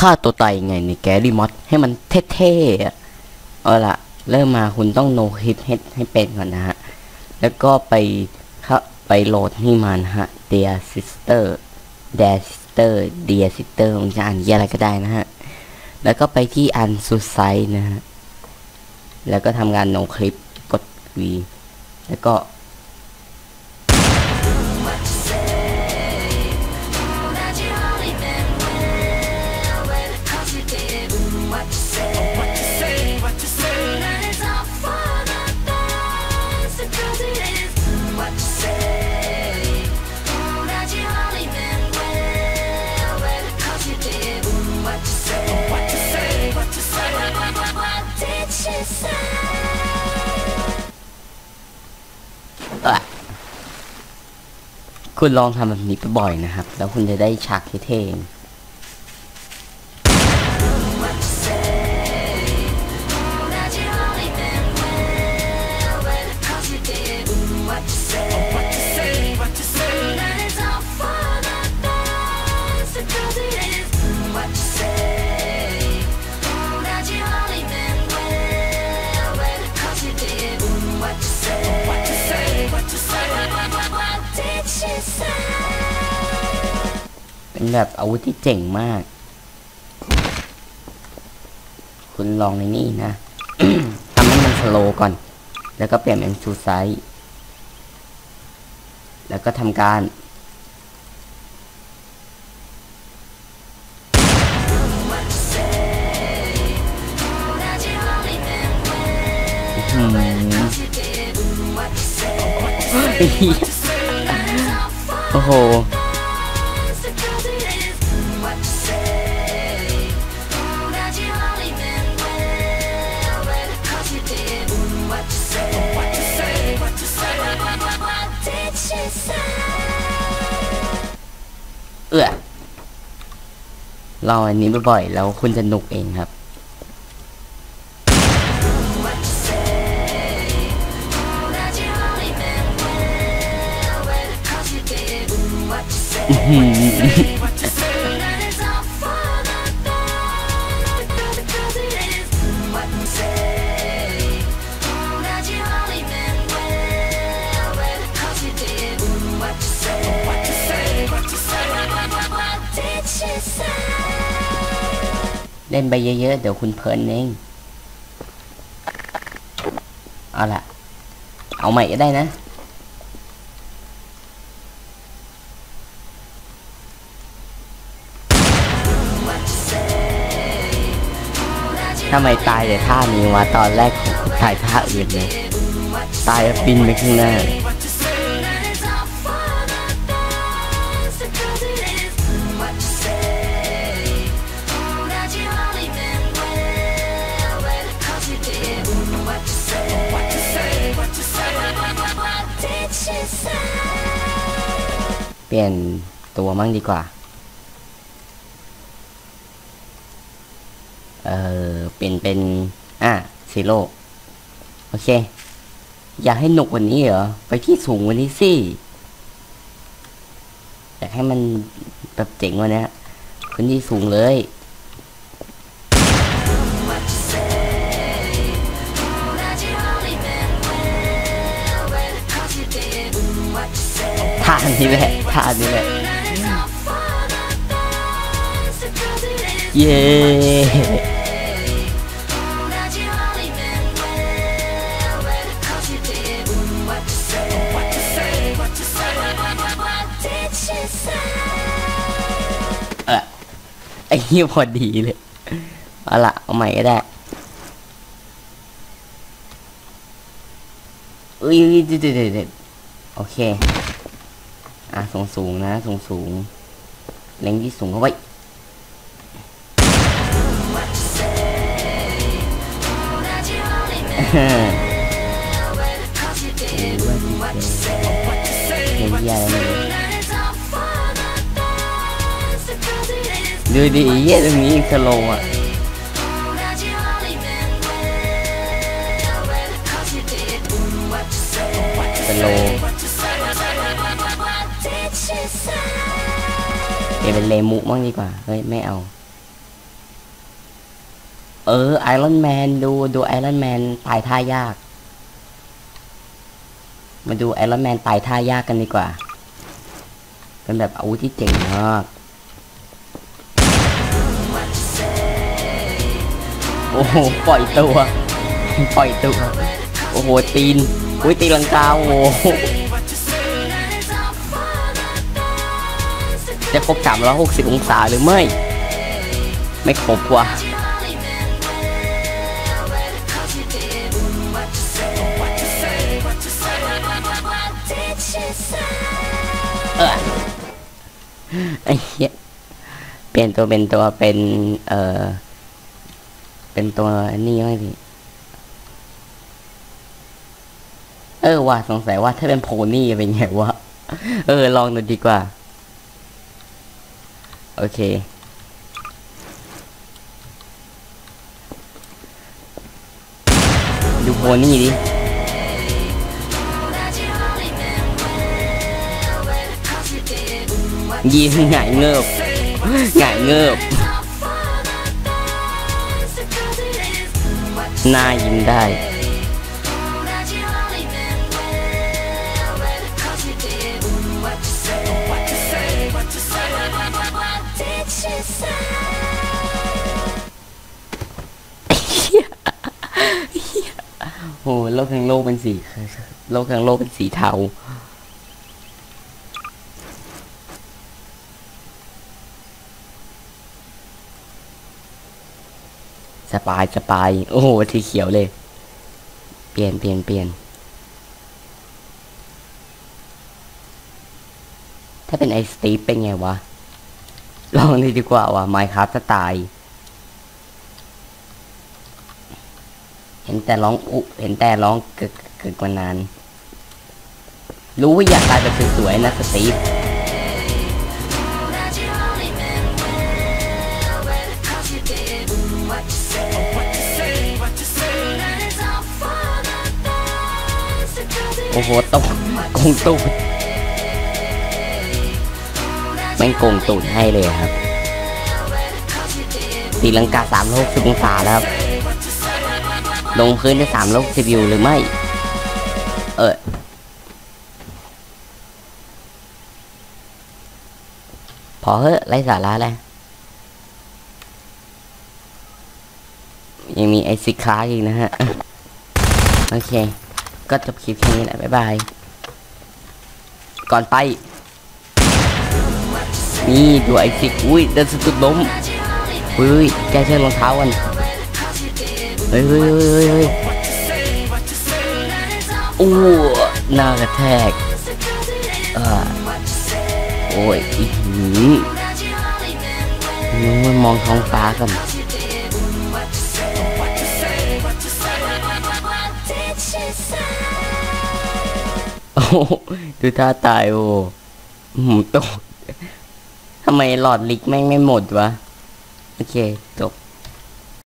ฆ่าตัวตายไงในแกรี่มอสให้มันเท่ๆอะเอาละเริ่มมาคุณต้องโนฮิตให้ให้เป็นก่อนนะฮะ แล้วก็ไปเข้าไปโหลดนี่มานะฮะ Dear Sister Dear Sister Dear Sister มันจะอ่านยี่อะไรก็ได้นะฮะ แล้วก็ไปที่อันซูไซนะฮะ แล้วก็ทำงานโนคลิปกด V แล้วก็ คุณลองทำแบบนี้บ่อยๆนะครับ แล้วคุณจะได้ฉากเท่ๆ เป็นแบบอาวุธที่เจ๋งมาก คุณลองในนี่นะทำให้มันสโลก่อน แล้วก็เปลี่ยนเป็นซูไซด์แล้วก็ทำการอื้อหือโอ้โห ลองอันนี้บ่อยๆ แล้วคุณจะหนุกเองครับ เล่นไปเยอะๆ เดี๋ยวคุณเพลินเอง เอาล่ะ เอาใหม่ก็ได้นะ ทำไมตายแต่ท่านี้วะตอนแรกถ่ายท่าอื่นเลย ตายแล้วบินไปข้างหน้า เปลี่ยนตัวมั่งดีกว่า เออเปลี่ยนเป็น อะซีโร่โอเค อยากให้หนุกกวันนี้เหรอ ไปที่สูงกวันนี้สิ อยากให้มันแบบเจ๋งกว่านี้ขึ้นที่สูงเลย นนี้แหละท่านี้แหละ เย้เออไอ้เหี้ยพอดีเลย เอาละเอาใหม่ก็ได้อุ้ยเด็ดเด็ดเด็ดโอเค อะสูงสูงนะ สูงสูงเล็งที่สูงเข้าไว้เฮียเฮียอะไรเนี่ยดูดิเฮียตรงนี้สโลอะสโล เอเป็นเลมุมั่งดีกว่า เฮ้ย ไม่เอา เออไอรอนแมนดูดูไอรอนแมนตายท่ายาก มาดูไอรอนแมนตายท่ายากกันดีกว่า เป็นแบบอาวุธที่เจ๋งมากโอ้โห ปล่อยตัว ปล่อยตัว โอ้โห ตีน อุ้ยตีลังกา โอ้โห จะครบ 360 องศาหรือไม่ ไม่ครบว่ะเออไอ้เหี้ยเปลี่ยนตัวเป็นตัวเป็น เอ่อ เป็นตัวนี่ไม่ดีเออว่าสงสัยว่าถ้าเป็นโพนี่เป็นไงวะ เออ ลองดูดีกว่า โอเค ดูโพนี่ดิยีนหงายเงิบหงายเงิบหน้ายิ้มได้ โอ้โลกทั้งโลกเป็นสีโลกทั้งโลกเป็นสีเทาสปายสปายโอ้โหสีเขียวเลย เปลี่ยนเปลี่ยนเปลี่ยนถ้าเป็นไอสตีฟเป็นไงวะ ลองดูดีกว่าว่ะไมค์ครับสไตล์เห็นแต่ร้องอุ เห็นแต่ร้องเกิดเกิกว่านาน รู้ว่าอยากตายแบบสวยๆนะสตีฟโอ้โหตกโกงตูดแม่งโกงตูดให้เลยครับตีลังกาสามโลกสิบองศาแล้วครับ ลงพื้นได้สามโลกสิบวิวหรือไม่ เออพอเฮ้ไรสาระเลยยังมีไอซิคลาอีกนะฮะ โอเค ก็จบคลิปแค่นี้แหละ บ๊ายบาย ก่อนไป นี่ดูไอซิกอุ้ยเดินสะดุดล้มเฮ้ยแกเชือกรองเท้ากัน เฮ้ยเฮ้ยเฮ้ยเฮ้ยโอ้หน้ากระแทกอ่าโอ้ยอีหือนู้นมองท้องฟ้ากันโอ้ดูท่าตายโอ้หืมตกทำไมหลอดลิกแม่งไม่หมดวะ โอเค จบ